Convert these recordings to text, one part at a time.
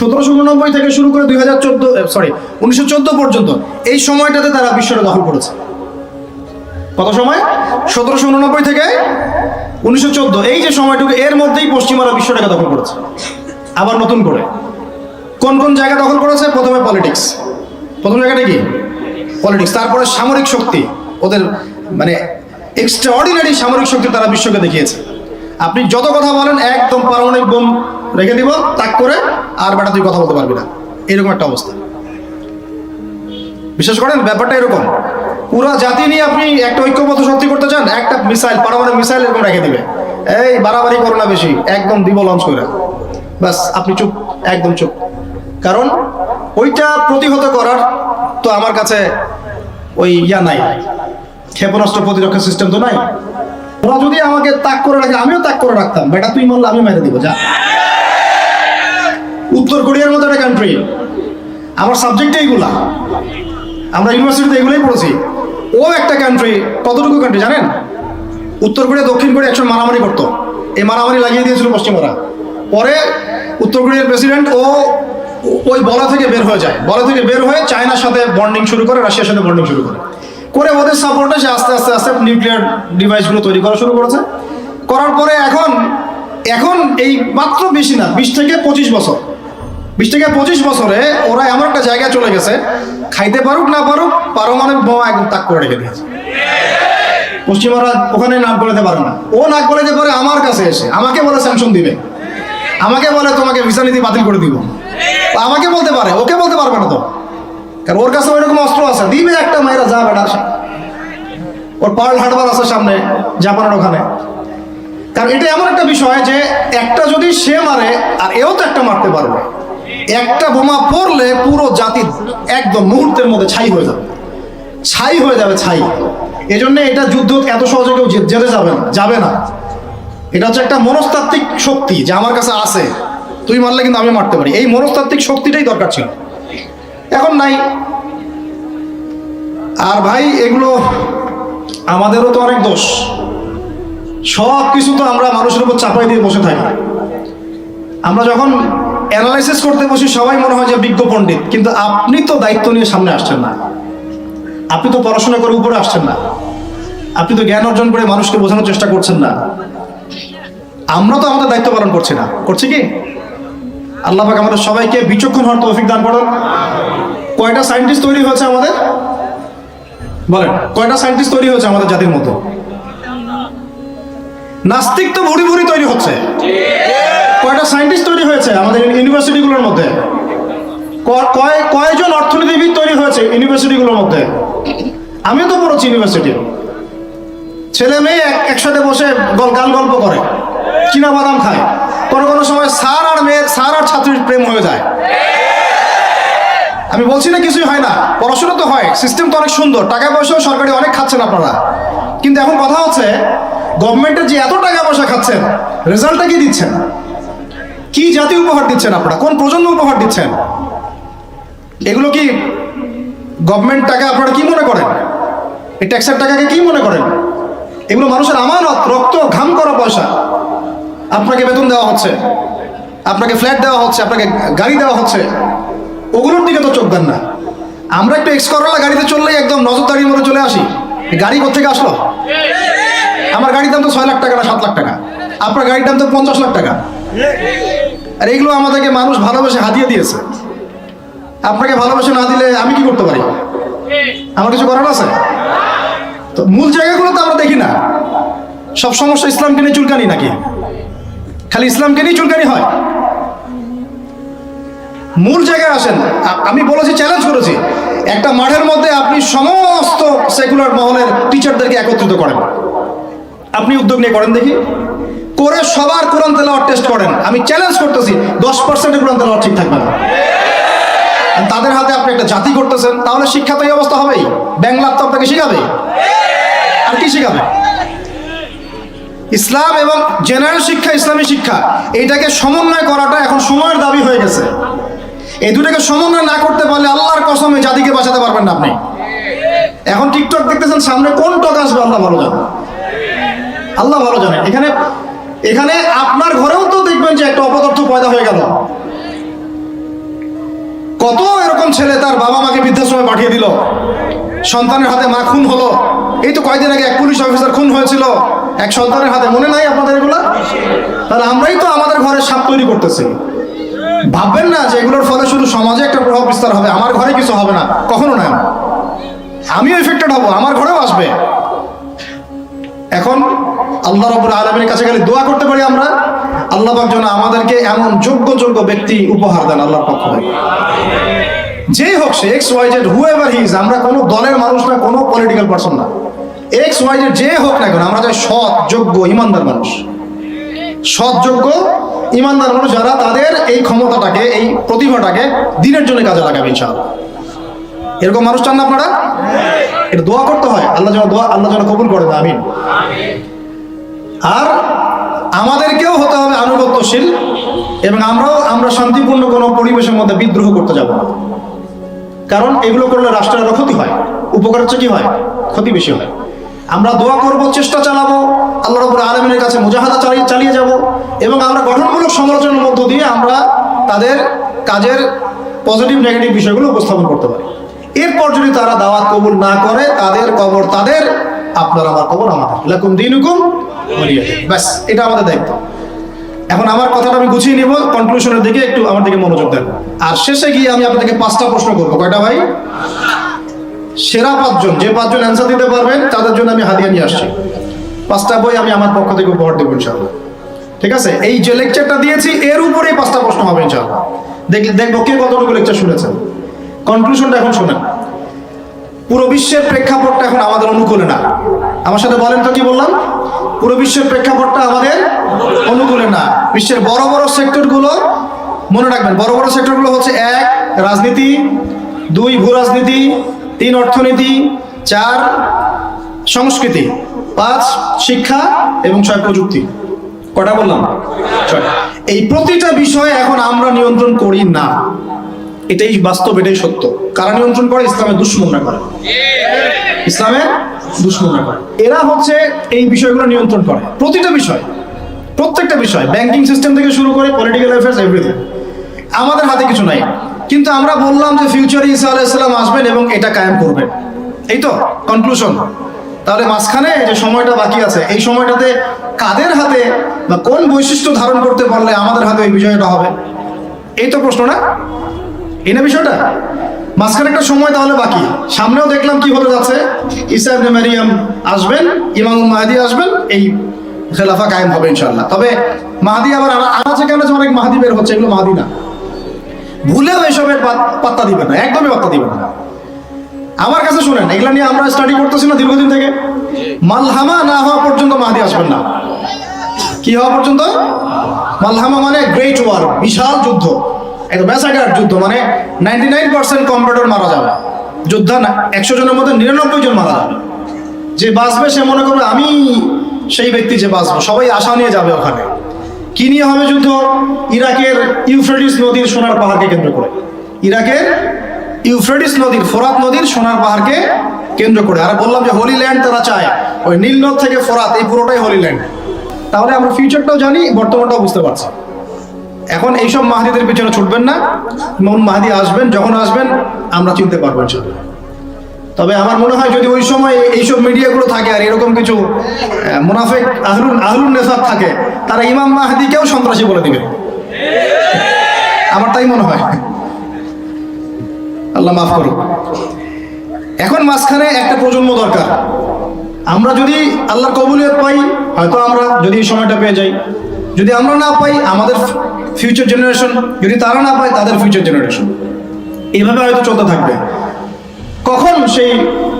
সতেরোশো উননব্বই থেকে শুরু করে দুই হাজার চোদ্দ সরি উনিশশো চোদ্দ পর্যন্ত এই সময়টাতে তারা বিশ্বটা দখল করেছে। কত সময়? সতেরোশো উননব্বই থেকে উনিশশো চোদ্দ। এই যে সময়টুকু, এর মধ্যেই পশ্চিমারা বিশ্বটাকে দখল করেছে। আবার নতুন করে। কোন কোন জায়গা দখল করেছে? প্রথমে পলিটিক্স প্রথম জায়গাটা কি? পলিটিক্স তারপরে সামরিক শক্তি। ওদের মানে এক্সট্রা অর্ডিনারি সামরিক শক্তি তারা বিশ্বকে দেখিয়েছে। আপনি যত কথা বলেন, একদম পারমাণবিক বোম রেখে দিব, তাক করে আর বেটা তুই কথা বলতে পারবি না। এরকম একটা অবস্থা। বিশ্বাস করেন, ব্যাপারটা এরকম। পুরো জাতি নিয়ে আপনি একটা ঐক্যবদ্ধ শক্তি করতে চান, একটা মিসাইল, পারমাণবিক মিসাইল এরকম রেখে দিবে। এই, বাড়াবাড়ি করো না বেশি, একদম দিব লঞ্চ করে ব্যাস, আপনি চুপ, একদম চুপ। কারণ ওইটা প্রতিহত করার তো আমার কাছে ওই ইয়া নাই। ক্ষেপণাস্ত্র প্রতিরক্ষা সিস্টেম তো নাই। ওরা যদি আমাকে তাক করে রাখে, আমিও তাক করে রাখতাম। বেটা, তুই মারলে আমি মেরে দিব, যা। উত্তর কোরিয়ার মতো একটা কান্ট্রি আমার সাবজেক্ট এইগুলা আমরা ইউনিভার্সিটিতে এগুলোই পড়েছি। ও একটা কান্ট্রি কতটুকু কান্ট্রি জানেন? উত্তর কোরিয়া, দক্ষিণ কোরিয়া একসময় মারামারি করতো। এই মারামারি লাগিয়ে দিয়েছিল পশ্চিমারা। পরে উত্তর কোরিয়ার প্রেসিডেন্ট ও ওই বলা থেকে বের হয়ে যায়। বলা থেকে বের হয়ে চায়নার সাথে বন্ডিং শুরু করে, রাশিয়ার সাথে বন্ডিং শুরু করে। করে ওদের সাপোর্টে সে আস্তে আস্তে আস্তে নিউক্লিয়ার ডিভাইসগুলো তৈরি করা শুরু করেছে। করার পরে এখন এখন এই মাত্র বেশি না, বিশ থেকে পঁচিশ বছর। বিশ থেকে পঁচিশ বছরে ওরা এমন একটা জায়গায় চলে গেছে, খাইতে পারুক, না পারুক, পারমাণবিক বোমা একদম তাক করে রেখে দিয়েছে। পশ্চিমারা ওখানে নাক গলাতে পারে না। ও নাক গলাতে পারে আমার কাছে এসে। আমাকে বলে স্যাংশন দিবে। আমাকে বলে তোমাকে ভিসা নীতি বাতিল করে দিব। আমাকে বলতে পারে, ওকে বলতে পারবে না তো। কারণ ওর কাছে ওইরকম অস্ত্র আছে। দিবে একটা মায়েরা যা বেটা ওর পার্ল হাটবার আছে সামনে, জাপানের ওখানে। কারণ এটা এমন একটা বিষয় যে একটা যদি সে মারে, আর এও তো একটা মারতে পারবে। একটা বোমা পড়লে পুরো জাতি একদম মুহূর্তের মধ্যে ছাই হয়ে যাবে। ছাই হয়ে যাবে, ছাই। এজন্য এটা যুদ্ধ এত সহজে কেউ যেতে যাবে না যাবে না। এটা হচ্ছে একটা মনস্তাত্ত্বিক শক্তি যে আমার কাছে আছে। তুই মারলে কিন্তু আমি মারতে পারি। এই মনস্তাত্ত্বিক শক্তিটাই দরকার ছিল। এখন নাই। আর ভাই, এগুলো আমাদেরও তো অনেক দোষ। সব কিছু তো আমরা মানুষের উপর চাপাই দিয়ে বসে থাকি। আমরা যখন অ্যানালাইসিস করতে বসে সবাই মনে হয় যে বিজ্ঞ পণ্ডিত, কিন্তু আপনি তো দায়িত্ব নিয়ে সামনে আসছেন না। আপনি তো পড়াশোনা করে উপরে আসছেন না। আপনি তো জ্ঞান অর্জন করে মানুষকে বোঝানোর চেষ্টা করছেন না। আমরা তো আমাদের দায়িত্ব পালন করছি না। করছি কি? আল্লাহ পাক আমাদের সবাইকে বিচক্ষণ হওয়ার তৌফিক দান করেন। কয়টা সায়েন্টিস্ট তৈরি হয়েছে আমাদের? বলেন, কয়টা সায়েন্টিস্ট তৈরি হয়েছে আমাদের জাতির মতো নাস্তিক তো ভুড়ি ভুড়ি তৈরি হচ্ছে। কয়টা সায়েন্টিস্ট তৈরি হয়েছে আমাদের ইউনিভার্সিটিগুলোর মধ্যে? কয়, কয়জন অর্থনীতিবিদ তৈরি হয়েছে ইউনিভার্সিটিগুলোর মধ্যে? আমিও তো পড়েছি ইউনিভার্সিটি। ছেলে মেয়ে এক- একসাথে বসে গান গল্প করে চীনা বাদাম খায়। কোনো কোনো সময় স্যার আর মেয়ের স্যার আর ছাত্রীর প্রেম হয়ে যায়। আমি বলছি না কিছুই হয় না, পড়াশোনা তো হয় সিস্টেম তো অনেক সুন্দর টাকা পয়সাও সরকারি অনেক খাচ্ছেন আপনারা। কিন্তু এখন কথা হচ্ছে গভর্নমেন্টের যে এত টাকা পয়সা খাচ্ছেন রেজাল্টটা কি দিচ্ছেন? কি জাতি উপহার দিচ্ছেন আপনারা? কোন প্রজন্ম উপহার দিচ্ছেন? এগুলো কি গভর্নমেন্ট টাকা আপনারা কি মনে করেন? এই ট্যাক্সের টাকাকে কি মনে করেন? এগুলো মানুষের আমানত, রক্ত, ঘাম করা পয়সা। আপনাকে বেতন দেওয়া হচ্ছে। আপনাকে ফ্ল্যাট দেওয়া হচ্ছে, আপনাকে গাড়ি দেওয়া হচ্ছে। ওগুলোর দিকে তো চোখ দেন না। আমরা একটু এক্স করলা গাড়িতে চললেই একদম নজরদারির মতো চলে আসি। গাড়ি কোথেকে আসলো? আমার গাড়ির দাম তো ছয় লাখ টাকা না সাত লাখ টাকা। আপনার গাড়ির দাম তো পঞ্চাশ লাখ টাকা। আর এগুলো আমাদেরকে মানুষ ভালোবেসে হাতিয়ে দিয়েছে। আপনাকে ভালোবেসে না দিলে আমি কি করতে পারি? আমার কিছু করার আছে? তো মূল জায়গাগুলো তো আমরা দেখি না। সব সমস্যা ইসলামকে নিয়ে চুলকানি নাকি? খালি ইসলামকে নিয়ে চুলকানি হয়? মূল জায়গায় আসেন। আমি বলেছি চ্যালেঞ্জ করেছি। একটা মাঠের মধ্যে আপনি সমস্ত সেকুলার মহলের টিচারদেরকে একত্রিত করেন। আপনি উদ্যোগ নিয়ে করেন দেখি। করে সবার কোরআন তেলাওয়াত টেস্ট করেন। আমি চ্যালেঞ্জ করতেছি, দশ পার্সেন্টের কোরআন তেলাওয়াত ঠিক থাকবে না। তাদের হাতে আপনি একটা জাতি করতেছেন, তাহলে শিক্ষা তো এই অবস্থা হবেই। ব্যাংলার তো আপনাকে শিখাবে। আর কি শিখাবে? ইসলাম এবং জেনারেল শিক্ষা, ইসলামী শিক্ষা, এইটাকে সমন্বয় করাটা এখন সময়ের দাবি হয়ে গেছে। এই দুটাকে সমন্বয় না করতে পারলে আল্লাহর কসমে জাতিকে বাঁচাতে পারবেন না আপনি। এখন টিকটক দেখতেছেন, সামনে কোন টক আসবে, আল্লাহ ভালো জানে। আল্লাহ ভালো জানে। এখানে এখানে আপনার ঘরেও তো দেখবেন যে একটা অপদার্থ পয়দা হয়ে গেল। কত এরকম ছেলে তার বাবা মাকে বৃদ্ধাশ্রমে পাঠিয়ে দিল। সন্তানের হাতে মা খুন হলো। এই তো কয়দিন আগে এক পুলিশ অফিসার খুন হয়েছিল। এক সন্তানের হাতে মনে নাই আপনাদের এগুলো? তাহলে আমরাই তো আমাদের ঘরে সাপ তৈরি করতেছি। ভাববেন না যে এগুলোর ফলে শুধু সমাজে একটা প্রভাব বিস্তার হবে, আমার ঘরে কিছু হবে না। কখনো না। আমিও এফেক্টেড হব, আমার ঘরেও আসবে। এখন আল্লাহ রবুল আলমের কাছে গেলে দোয়া করতে পারি আমরা। আল্লাহ পাক যেন আমাদেরকে এমন যোগ্য যোগ্য ব্যক্তি উপহার দেন আল্লাহর পক্ষ যেই হোক সে X Y Z whoever he's আমরা কোনো দলের মানুষ না, কোনো পলিটিক্যাল পার্সন না। এক্স ওয়াই জেড যে হোক না কেন, আমরা চাই সৎ, যোগ্য, ইমানদার মানুষ। সৎ, যোগ্য, ইমানদার মানুষ যারা তাদের এই ক্ষমতাটাকে, এই প্রতিভাটাকে দিনের জন্য কাজে লাগাবে ইনশাআল্লাহ। এরকম মানুষ চান না আপনারা? এটা দোয়া করতে হয়। আল্লাহ যেন দোয়া আল্লাহ যেন কবুল করে দেয় আমিন। আর আমাদেরকেও হতে হবে আনুগত্যশীল এবং আমরাও, আমরা শান্তিপূর্ণ কোনো পরিবেশের মধ্যে বিদ্রোহ করতে যাব না। কারণ এগুলো করলে রাষ্ট্রের ক্ষতি হয়। উপকার হচ্ছে কি হয়? ক্ষতি বেশি হয়। আমরা দোয়া করব, চেষ্টা চালাবো, আল্লাহ রবুল আলমিনের কাছে মুজাহাদা চালিয়ে চালিয়ে যাব এবং আমরা গঠনমূলক সমালোচনার মধ্য দিয়ে আমরা তাদের কাজের পজিটিভ, নেগেটিভ বিষয়গুলো উপস্থাপন করতে পারি। এরপর যদি তারা দাওয়াত কবুল না করে, তাদের কবর তাদের আপনার আমার কবর আমাদের লাকুম দিন হুকুম ব্যাস, এটা আমাদের দায়িত্ব। এখন আমার কথাটা আমি গুছিয়ে নিব কনক্লুশনের দিকে একটু আমার দিকে মনোযোগ দেন। আর শেষে গিয়ে আমি আপনাদেরকে পাঁচটা প্রশ্ন করব। কয়টা ভাই? সেরা পাঁচজন, যে পাঁচজন অ্যান্সার দিতে পারবেন, তাদের জন্য আমি হাদিয়া নিয়ে আসছি। পাঁচটা বই আমি আমার পক্ষ থেকে উপহার দেবো ইনশাআল্লাহ। ঠিক আছে? এই যে লেকচারটা দিয়েছি, এর উপরেই পাঁচটা প্রশ্ন হবে ইনশাআল্লাহ। দেখ, দেখব কে কতটুকু লেকচার শুনেছেন। কনক্লুশনটা এখন শোনেন। পুরো বিশ্বের প্রেক্ষাপটটা এখন আমাদের অনুকূলে না। আমার সাথে বলেন তো কি বললাম? পুরো বিশ্বের প্রেক্ষাপটটা আমাদের অনুকূলে না। বিশ্বের বড় বড় সেক্টরগুলো মনে রাখবেন, বড় বড় সেক্টরগুলো হচ্ছে এক, রাজনীতি, দুই, ভূ রাজনীতি, তিন, অর্থনীতি, চার, সংস্কৃতি, পাঁচ, শিক্ষা এবং ছয়, প্রযুক্তি। কটা বললাম? এই প্রতিটা বিষয়ে এখন আমরা নিয়ন্ত্রণ করি না। এটাই বাস্তব, এটাই সত্য। কারা নিয়ন্ত্রণ করে? ইসলামের দুশ্মনরা করে। ইসলামের করে। এরা হচ্ছে এই বিষয়গুলো নিয়ন্ত্রণ করে। প্রতিটা বিষয়, প্রত্যেকটা বিষয় ব্যাংকিং সিস্টেম থেকে শুরু করে পলিটিক্যাল অ্যাফেয়ার্স এভরিথিং আমাদের হাতে কিছু নাই। কিন্তু আমরা বললাম যে ফিউচারে ইসা আলাইসাল্লাম আসবেন এবং এটা কায়েম করবেন। এই তো কনক্লুশন তাহলে মাঝখানে যে সময়টা বাকি আছে, এই সময়টাতে কাদের হাতে বা কোন বৈশিষ্ট্য ধারণ করতে পারলে আমাদের হাতে এই বিষয়টা হবে? এই তো প্রশ্ন না? এই না বিষয়টা? মাঝখানে একটা সময় তাহলে বাকি। সামনেও দেখলাম কি হতে যাচ্ছে। ইসা মারিয়াম আসবেন, ইমাম মাহাদি আসবেন, এই খেলাফা কায়েম হবে ইনশাল্লাহ তবে মাহাদি আবার আনা- আনাচে যে অনেক মাহাদি বের হচ্ছে? এগুলো মাহাদি না। ভুলেও এসবের পাত- পাত্তা দিবেন না, একদমই পাত্তা দিবেন না। আমার কাছে শুনেন, এগুলা নিয়ে আমরা স্টাডি করতেছি না দীর্ঘদিন থেকে। মালহামা না হওয়া পর্যন্ত মাহাদি আসবেন না। কি হওয়া পর্যন্ত? মালহামা মানে গ্রেট ওয়ার বিশাল যুদ্ধ। একটা ম্যাসাকার যুদ্ধ মানে নাইনটি নাইন পার্সেন্ট কম্পিউটার মারা যাবে। যোদ্ধা না, একশো জনের মধ্যে নিরানব্বই জন মারা যাবে। যে বাঁচবে সে মনে করবে, আমি সেই ব্যক্তি যে বাঁচবো। সবাই আশা নিয়ে যাবে ওখানে। কি নিয়ে হবে যুদ্ধ? ইরাকের ইউফ্রেটিস নদীর সোনার পাহাড়কে কেন্দ্র করে। ইরাকের ইউফ্রেটিস নদীর, ফোরাত নদীর সোনার পাহাড়কে কেন্দ্র করে। আর বললাম যে হোলি ল্যান্ড তারা চায়। ওই নীল নদ থেকে ফোরাত, এই পুরোটাই হোলি ল্যান্ড তাহলে আমরা ফিউচারটাও জানি, বর্তমানটাও বুঝতে পারছি। এখন এইসব মাহাদিদের পিছনে ছুটবেন না। মন মাহাদি আসবেন, যখন আসবেন, আমরা চিনতে পারব ইনশাল্লাহ তবে আমার মনে হয় যদি ওই সময় এইসব মিডিয়াগুলো থাকে আর এরকম কিছু মুনাফেক আহলুন আহলুন নেসার থাকে, তারা ইমাম মাহাদিকেও সন্ত্রাসী বলে দিবে। আমার তাই মনে হয়। আল্লাহ মাফ করুক। এখন মাঝখানে একটা প্রজন্ম দরকার। আমরা যদি আল্লাহর কবুলিয়ত পাই, হয়তো আমরা যদি এই সময়টা পেয়ে যাই। যদি আমরা না পাই, আমাদের ফিউচার জেনারেশন যদি তারা না পায়, তাদের ফিউচার জেনারেশন এইভাবে হয়তো চলতে থাকবে। কখন সেই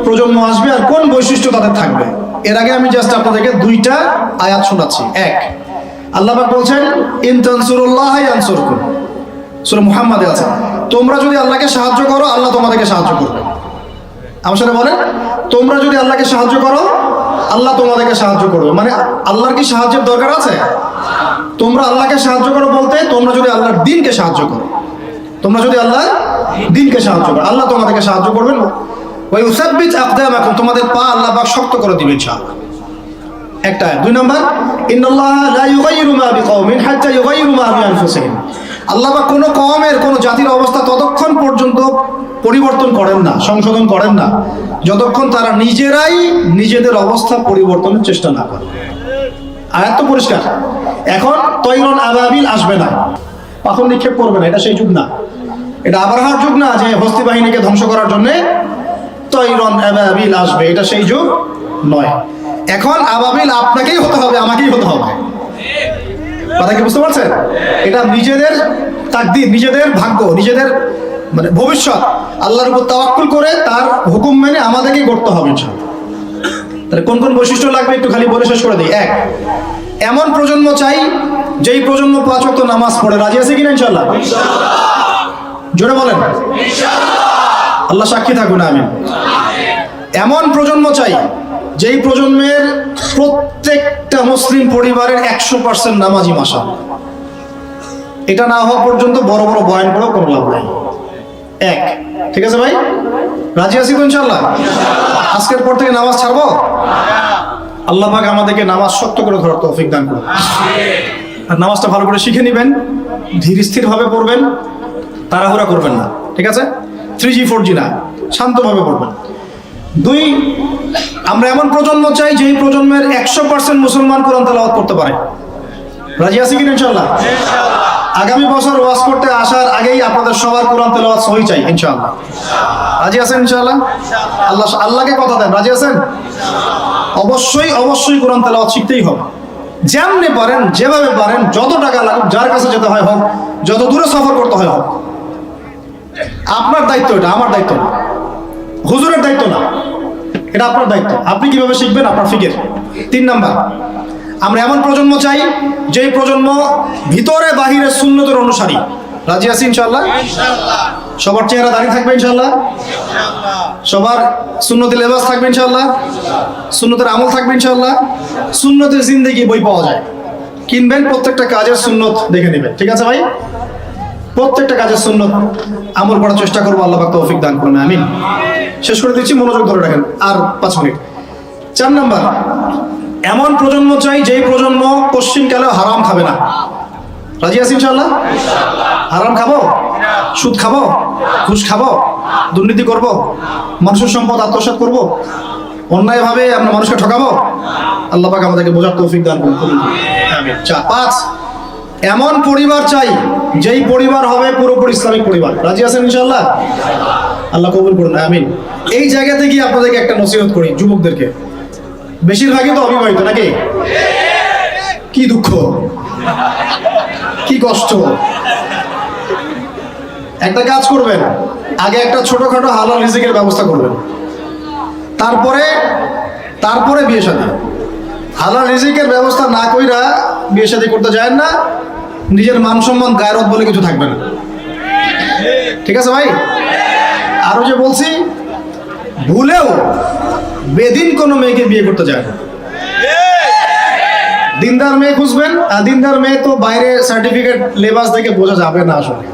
প্রজন্ম আসবে আর কোন বৈশিষ্ট্য তাদের থাকবে? এর আগে আমি জাস্ট আপনাদেরকে দুইটা আয়াত শোনাচ্ছি। এক, আল্লাহ বলছেন, ইন তানসুরুল্লাহ ইয়ানসুরকুম। সূরা মুহাম্মাদে আছে। তোমরা যদি আল্লাহকে সাহায্য করো, আল্লাহ তোমাদেরকে সাহায্য করবে। আমার সাথে বলেন, তোমরা যদি আল্লাহকে সাহায্য করো আল্লাহ তোমাদেরকে সাহায্য করবে। মানে আল্লাহর কি সাহায্যের দরকার আছে? তোমরা আল্লাহকে সাহায্য করো বলতে, তোমরা যদি আল্লাহর দিনকে সাহায্য করো। তোমরা যদি আল্লাহ দিনকে সাহায্য করো, আল্লাহ তোমাদেরকে সাহায্য করবেন। ওই উসাব্বিত এখন তোমাদের পা আল্লাহ পাক শক্ত করে দিবেন ইনশাআল্লাহ। একটা দুই নম্বর, ইন্নাল্লাহ লা ইউগাইয়িরু মা বিকওমিন হাত্তা ইউগাইয়িরু মা বিআনফুসিহিম। আল্লাহ বা কোনো কমের কোনো জাতির অবস্থা ততক্ষণ পর্যন্ত পরিবর্তন করেন না, সংশোধন করেন না। যতক্ষণ তারা নিজেরাই নিজেদের অবস্থা পরিবর্তনের চেষ্টা না করে। আয়াত তো পরিষ্কার। এখন তৈরন আবাবিল আসবে না। পাথর নিক্ষেপ করবে না, এটা সেই যুগ না। এটা আবরাহার যুগ না যে হস্তি বাহিনীকে ধ্বংস করার জন্য তৈরন আবাবিল আসবে, এটা সেই যুগ নয়। এখন আবাবিল আপনাকেই হতে হবে, আমাকেই হতে হবে। কথা কি বুঝতে পারছেন? এটা নিজেদের তাকদির নিজেদের ভাগ্য নিজেদের মানে ভবিষ্যৎ। আল্লাহর উপর তাওয়াক্কুল করে তার হুকুম মেনে আমাদেরকেই করতে হবে তাহলে কোন কোন বৈশিষ্ট্য লাগবে একটু খালি বলে শেষ করে দিই? এক এমন প্রজন্ম চাই যেই প্রজন্ম পাঁচ ওয়াক্ত নামাজ পড়ে। রাজি আছে কিনা ইনশাল্লাহ জোরে বলেন। আল্লাহ সাক্ষী থাকুন আমি এমন প্রজন্ম চাই যেই প্রজন্মের প্রত্যেকটা মুসলিম পরিবারের একশো পার্সেন্ট নামাজি মাসা এটা না হওয়া পর্যন্ত বড় বড় বয়ান করেও কোনো লাভ নাই। এক। ঠিক আছে ভাই? রাজি আছি তো ইনশাল্লাহ আজকের পর থেকে নামাজ ছাড়বো? আল্লাহ পাক আমাদেরকে নামাজ শক্ত করে ধরার তৌফিক দান করুন। আর নামাজটা ভালো করে শিখে নেবেন, ধীর স্থির ভাবে পড়বেন, তাড়াহুড়া করবেন না। ঠিক আছে? থ্রি জি ফোর জি না, শান্তভাবে পড়বেন। দুই আমরা এমন প্রজন্ম চাই যেই প্রজন্মের একশো পার্সেন্ট মুসলমান কোরআন তালাওয়াত করতে পারে। রাজি আছি কিনা ইনশাল্লাহ আগামী বছর ওয়াজ করতে আসার আগেই আপনাদের সবার কোরআন তেলাওয়াত সহি চাই ইনশাআল্লাহ। রাজি আছেন ইনশাআল্লাহ? আল্লাহ আল্লাহকে কথা দেন রাজি আছেন? অবশ্যই অবশ্যই কোরআন তেলাওয়াত শিখতেই হবে। যেমনি পারেন যেভাবে পারেন যত টাকা লাগুক যার কাছে যেতে হয় হোক যত দূরে সফর করতে হয় হোক। আপনার দায়িত্ব এটা আমার দায়িত্ব না হুজুরের দায়িত্ব না। এটা আপনার দায়িত্ব। আপনি কীভাবে শিখবেন? আপনার ফিকের। তিন নাম্বার আমরা এমন প্রজন্ম চাই যেই প্রজন্ম ভিতরে বাহিরে শূন্যতের অনুসারী। রাজি আছি ইনশাল্লাহ সবার চেহারা দাঁড়িয়ে থাকবে ইনশাল্লাহ সবার সুন্নতি লেবাস থাকবে ইনশাল্লাহ সুন্নতের আমল থাকবে ইনশাল্লাহ সুন্নতের জিন্দেগি বই পাওয়া যায়। কিনবেন প্রত্যেকটা কাজের সুন্নত দেখে নেবেন। ঠিক আছে ভাই? প্রত্যেকটা কাজের সুন্নত আমল করার চেষ্টা করব। আল্লাহ তৌফিক দান করুন। আমিন। শেষ করে দিচ্ছি, মনোযোগ ধরে রাখেন। আর পাঁচ মিনিট। চার নাম্বার, এমন প্রজন্ম চাই যেই প্রজন্ম পশ্চিমকালেও হারাম খাবে না। রাজি আছি ইনশাল্লাহ হারাম খাব? সুদ খাব? ঘুষ খাব? দুর্নীতি করব? মানুষের সম্পদ আত্মসাৎ করব? অন্যায়ভাবে আমরা মানুষকে ঠকাবো? আল্লাহ পাক আমাদেরকে বোঝার তৌফিক দান করুন। আমিন। চা- পাঁচ এমন পরিবার চাই, যেই পরিবার হবে পুরোপুরি ইসলামিক পরিবার। রাজি আছেন ইনশাল্লাহ আল্লাহ কবুল করুন, আমিন। এই জায়গা গিয়ে আপনাদেরকে একটা নসিহত করি, যুবকদেরকে। বেশিরভাগই তো অবিবাহিত নাকি? কি দুঃখ, কি কষ্ট। একটা কাজ করবেন, আগে একটা ছোটখাটো হালাল রিজিকের ব্যবস্থা করবেন। তারপরে তারপরে বিয়ে শাদী হালাল রিজিকের ব্যবস্থা না কইরা বিয়ে শাদী করতে যায় না নিজের মান সম্মান গায়রত বলে কিছু থাকবে না। ঠিক আছে ভাই? আরও যে বলছি, ভুলেও বেদিন কোনো মেয়েকে বিয়ে করতে যায় না। দিনদার মেয়ে খুঁজবেন, আর দিনদার মেয়ে তো বাইরে সার্টিফিকেট লেবাস দেখে বোঝা যাবে না আসলে।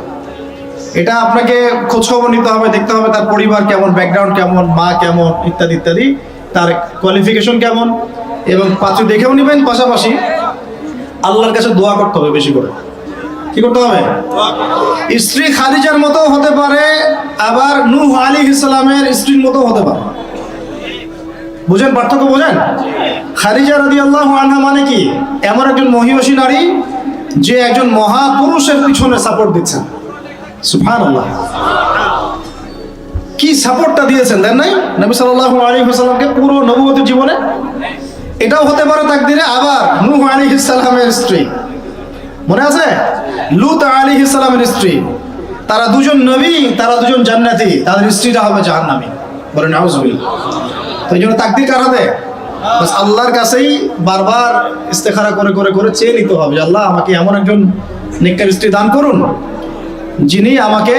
এটা আপনাকে খোঁজ খবর নিতে হবে, দেখতে হবে তার পরিবার কেমন ব্যাকগ্রাউন্ড কেমন, মা কেমন, ইত্যাদি ইত্যাদি, তার কোয়ালিফিকেশন কেমন, এবং পাত্র দেখেও নেবেন পাশাপাশি আল্লাহর কাছে দোয়া করতে হবে বেশি করে। কি করতে হবে? স্ত্রী খাদিজার মতো হতে পারে, আবার নূহ আলী ইসলামের স্ত্রীর মতো হতে পারে। বুঝেন পার্থক্য বোঝেন? খাদিজা রাদি আল্লাহ আনহা মানে কি? এমন একজন মহিষী নারী, যে একজন মহাপুরুষের পিছনে সাপোর্ট দিচ্ছেন। সুফান আল্লাহ কি সাপোর্টটা দিয়েছেন, দেন নাই? নবী সাল্লাহ আলী সাল্লামকে পুরো নবগত জীবনে এটাও হতে পারে তাকদিরে আবার নূহ আলী ইসলামের স্ত্রী। মনে আছে? লুত আলী ইসলামের স্ত্রী। তারা দুজন নবী, তারা দুজন জান্নাতি। তাদের স্ত্রীরা হবে জাহান্নামী। বলেন আউজবিল তো এই জন্য তাকদির কার হাতে? আল্লাহর কাছেই বারবার ইস্তেখারা করে করে করে চেয়ে নিতে হবে যে, আল্লাহ, আমাকে এমন একজন নেককার স্ত্রী দান করুন, যিনি আমাকে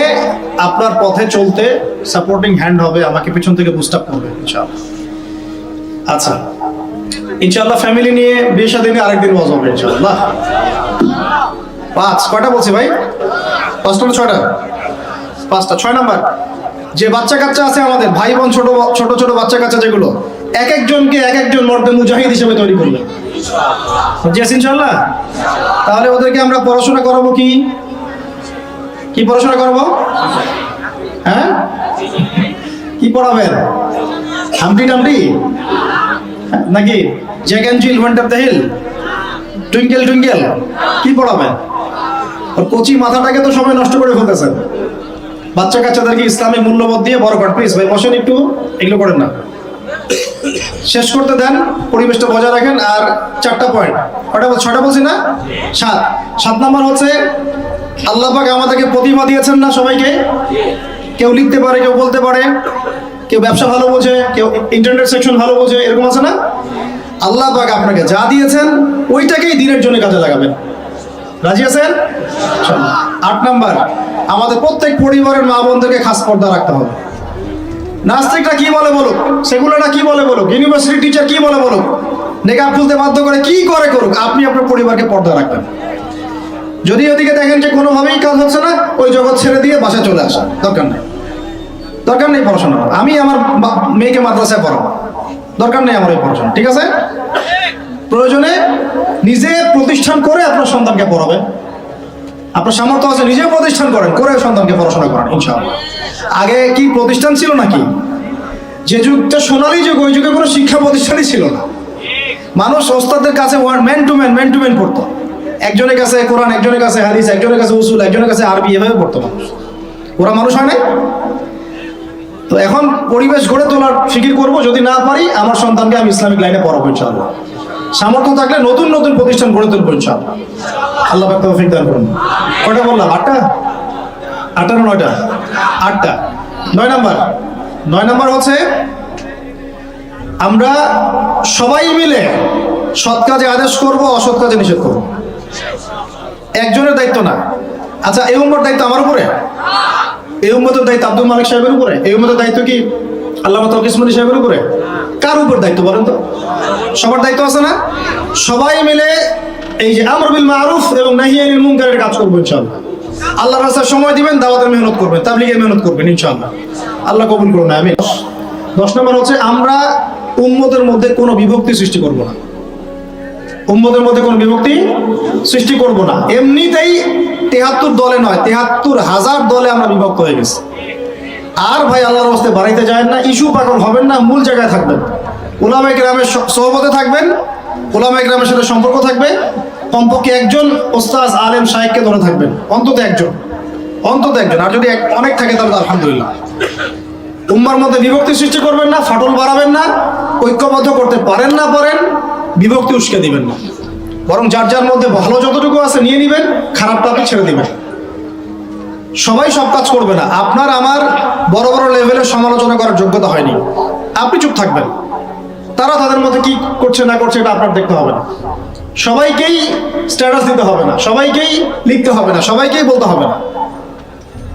আপনার পথে চলতে সাপোর্টিং হ্যান্ড হবে, আমাকে পিছন থেকে বুস্ট আপ করবে আচ্ছা ইনশাআল্লাহ ফ্যামিলি নিয়ে বিয়ে সাথে নিয়ে আরেকদিন ওয়াজ হবে ইনশাআল্লাহ। পাঁচ, কয়টা বলছি ভাই? পাঁচটা ছয়টা? পাঁচটা, ছয় নাম্বার। যে বাচ্চা কাচ্চা আছে আমাদের, ভাই বোন, ছোট ছোট ছোট বাচ্চা কাচ্চা যেগুলো, এক একজনকে এক একজন মর্দে মুজাহিদ হিসেবে তৈরি করবে। আছে ইনশাল্লাহ তাহলে ওদেরকে আমরা পড়াশোনা করাবো কি? কি পড়াশোনা করাবো? হ্যাঁ? কি পড়াবেন? Humpty dumpty? নাকি Jack and Jill went up the hill twinkle twinkle, কি পড়াবেন ওর কচি মাথাটাকে তো সময় নষ্ট করে ফেলতেছেন বাচ্চা কাচ্চাদেরকে ইসলামী মূল্যবোধ দিয়ে বড় করেন প্লিজ ভাই, বসেন একটু, এগুলো করেন না। শেষ করতে দেন, পরিবেশটা বজায় রাখেন। আর চারটা পয়েন্ট কটা ছটা বলছি না? সাত। সাত নাম্বার হচ্ছে, আল্লাহ পাক আমাদেরকে প্রতিভা দিয়েছেন না সবাইকে? কেউ লিখতে পারে, কেউ বলতে পারে। কেউ ব্যবসা ভালো বোঝে, কেউ ইন্টারনেট সেকশন ভালো বোঝে, এরকম আছে না? আল্লাহ পাক আপনাকে যা দিয়েছেন, ওইটাকেই দিনের জন্য কাজে লাগাবেন। রাজি আছেন? আট নাম্বার, আমাদের প্রত্যেক পরিবারের মা বোনদেরকে খাস পর্দা রাখতে হবে। নাস্তিকরা কি বলে বলুক? সেগুলোটা কি বলে বলুক? ইউনিভার্সিটি টিচার কি বলে বলুক? নেকাব খুলতে বাধ্য করে কি করে করুক? আপনি আপনার পরিবারকে পর্দা রাখবেন। যদি ওদিকে দেখেন যে কোনোভাবেই কাজ হচ্ছে না, ওই জগৎ ছেড়ে দিয়ে বাসায় চলে আসা। দরকার নেই। দরকার নেই পড়াশোনা। আমি আমার মেয়েকে মাদ্রাসায় পড়াবো। দরকার নেই আমার এই পড়াশোনা, ঠিক আছে? প্রয়োজনে নিজে প্রতিষ্ঠান করে আপনার সন্তানকে পড়াবেন। আপনার সামর্থ্য আছে নিজে প্রতিষ্ঠান করেন, করে সন্তানকে পড়াশোনা করেন, ইনশাআল্লাহ। আগে কি প্রতিষ্ঠান ছিল নাকি? যে যুগটা সোনালি যুগ, ওই যুগে কোনো শিক্ষা প্রতিষ্ঠানই ছিল না। মানুষ ওস্তাদের কাছে word man to man man to man পড়তো। একজনের কাছে কোরআন, একজনের কাছে হাদিস, একজনের কাছে উসুল, একজনের কাছে আরবি, এভাবে পড়তো মানুষ। ওরা মানুষ হয় না তো এখন পরিবেশ গড়ে তোলার ফিকির করব। যদি না পারি, আমার সন্তানকে আমি ইসলামিক লাইনে পড়াবো, ইনশাআল্লাহ। সামর্থ্য থাকলে নতুন নতুন প্রতিষ্ঠান গড়ে তুলবো, ইনশাআল্লাহ। আল্লাহ পাক তৌফিক দান করুন। কয়টা বললাম? আটটা? আটটা না নয়টা? আটটা। নয় নাম্বার। নয় নাম্বার হচ্ছে, আমরা সবাই মিলে সৎ কাজে আদেশ করব, অসৎ কাজে নিষেধ করব। একজনের দায়িত্ব না। আচ্ছা এই উম্মর দায়িত্ব আমার উপরে? এই উম্মতের দায়িত্ব আব্দুল মালিক সাহেবের উপরে? এই উম্মতের দায়িত্ব কি আল্লাহ তকিসমতি সাহেবের উপরে? কার উপর দায়িত্ব বলেন তো? সবার দায়িত্ব আছে না? সবাই মিলে এই যে আমর বিল মারুফ এবং নাহিয়ানিল মুনকারের কাজ করব ইনশাআল্লাহ। আল্লাহর রাস্তায় সময় দিবেন, দাওয়াতের মেহনত করবেন, তাবলিগের মেহনত করবেন ইনশাআল্লাহ। আল্লাহ কবুল করুন আমি দশ নম্বর হচ্ছে, আমরা উম্মতের মধ্যে কোনো বিভক্তি সৃষ্টি করব না। উম্মতের মধ্যে কোনো বিভক্তি সৃষ্টি করব না। এমনিতেই তেহাত্তর দলে নয়, তেহাত্তর হাজার দলে আমরা বিভক্ত হয়ে গেছি। আর ভাই আল্লাহর হস্তে বাড়াইতে যায় না, ইস্যু পাগল হবেন না, মূল জায়গায় থাকবেন। ওলামাই গ্রামের সহবতে থাকবেন ওলামাই গ্রামের সাথে সম্পর্ক থাকবে, কমপক্ষে একজন ওস্তাজ আলেম শাহেককে ধরে থাকবেন, অন্তত একজন অন্তত একজন। আর যদি অনেক থাকে তাহলে আলহামদুলিল্লাহ। উম্মার মধ্যে বিভক্তি সৃষ্টি করবেন না, ফাটল বাড়াবেন না, ঐক্যবদ্ধ করতে পারেন না, পারেন, বিভক্তি উস্কে দিবেন না। বরং যার যার মধ্যে ভালো যতটুকু আছে নিয়ে নিবেন, খারাপটা ছেড়ে দিবেন। সবাই সব কাজ করবে না। আপনার আমার বড় বড় লেভেলের সমালোচনা করার যোগ্যতা হয়নি। আপনি চুপ থাকবেন। তারা তাদের মধ্যে কি করছে না করছে এটা আপনার দেখতে হবে না। সবাইকেই স্ট্যাটাস দিতে হবে না। সবাইকেই লিখতে হবে না। সবাইকেই বলতে হবে না।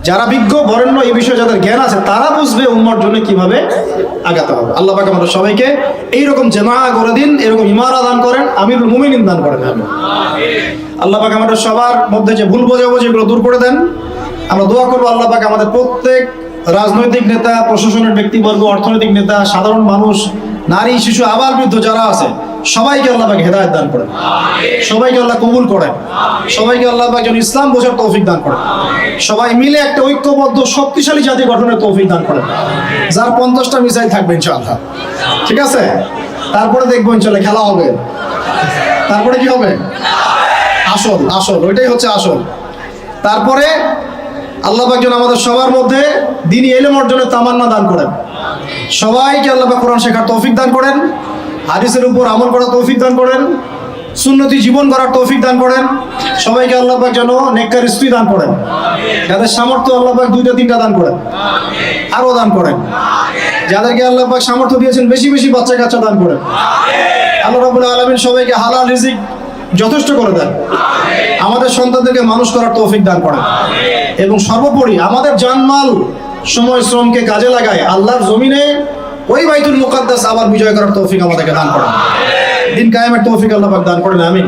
যারা বিজ্ঞ, বরেণ্য, এই বিষয়ে যাদের জ্ঞান আছে, তারা বুঝবে উম্মার জন্য কীভাবে আগাতে হবে। আল্লাহ পাক আমাদের সবাইকে এইরকম জেমা করে দিন, এরকম ইমারা দান করেন, আমিরুল মুমিনিন দান করেন আল্লাহ পাক আমাদের সবার মধ্যে যে ভুল বোঝাবুঝি এগুলো দূর করে দেন। আমরা দোয়া করব আল্লাহ পাক আমাদের প্রত্যেক রাজনৈতিক নেতা, প্রশাসনের ব্যক্তিবর্গ, অর্থনৈতিক নেতা, সাধারণ মানুষ, নারী, শিশু আবার বৃদ্ধ যারা আছে, সবাইকে আল্লাহ পাক হেদায়ত দান করেন। সবাইকে আল্লাহ কবুল করেন। সবাইকে আল্লাহ পাক যেন ইসলাম বোঝার তৌফিক দান করেন। সবাই মিলে একটা ঐক্যবদ্ধ, শক্তিশালী জাতি গঠনের তৌফিক দান করেন। যার পঞ্চাশটা মিসাইল থাকবে ইনশাআল্লাহ। ঠিক আছে? তারপরে দেখব ইনশাআল্লাহ খেলা হবে। তারপরে কি হবে? আসল আসল, ওইটাই হচ্ছে আসল। তারপরে আল্লাহ একজন আমাদের সবার মধ্যে দিনই এলেম অর্জনের তামান্না দান করেন। সবাইকে আল্লাহ কোরআন শেখার তৌফিক দান করেন, হাদিসের উপর আমল করার তৌফিক দান করেন, সুন্নতি জীবন করার তৌফিক দান করেন, সবাইকে আল্লাহ পাক যেন নেককার স্ত্রী দান করেন। যাদের সামর্থ্য আল্লাহ পাক দুইটা তিনটা দান করেন, আরও দান করেন। যাদেরকে আল্লাহ পাক সামর্থ্য দিয়েছেন বেশি বেশি বাচ্চা কাচ্চা দান করেন। আল্লাহ রাবুল আলমিন সবাইকে হালাল রিজিক যথেষ্ট করে দেন। আমাদের সন্তানদেরকে মানুষ করার তৌফিক দান করেন। এবং সর্বোপরি আমাদের জানমাল সময় শ্রমকে কাজে লাগায় আল্লাহর জমিনে ওই বাইতুল মুকাদ্দাস আবার বিজয় করার তৌফিক আমাদেরকে দান করেন। দিন কায়েমের তৌফিক আল্লাহ দান করেন আমি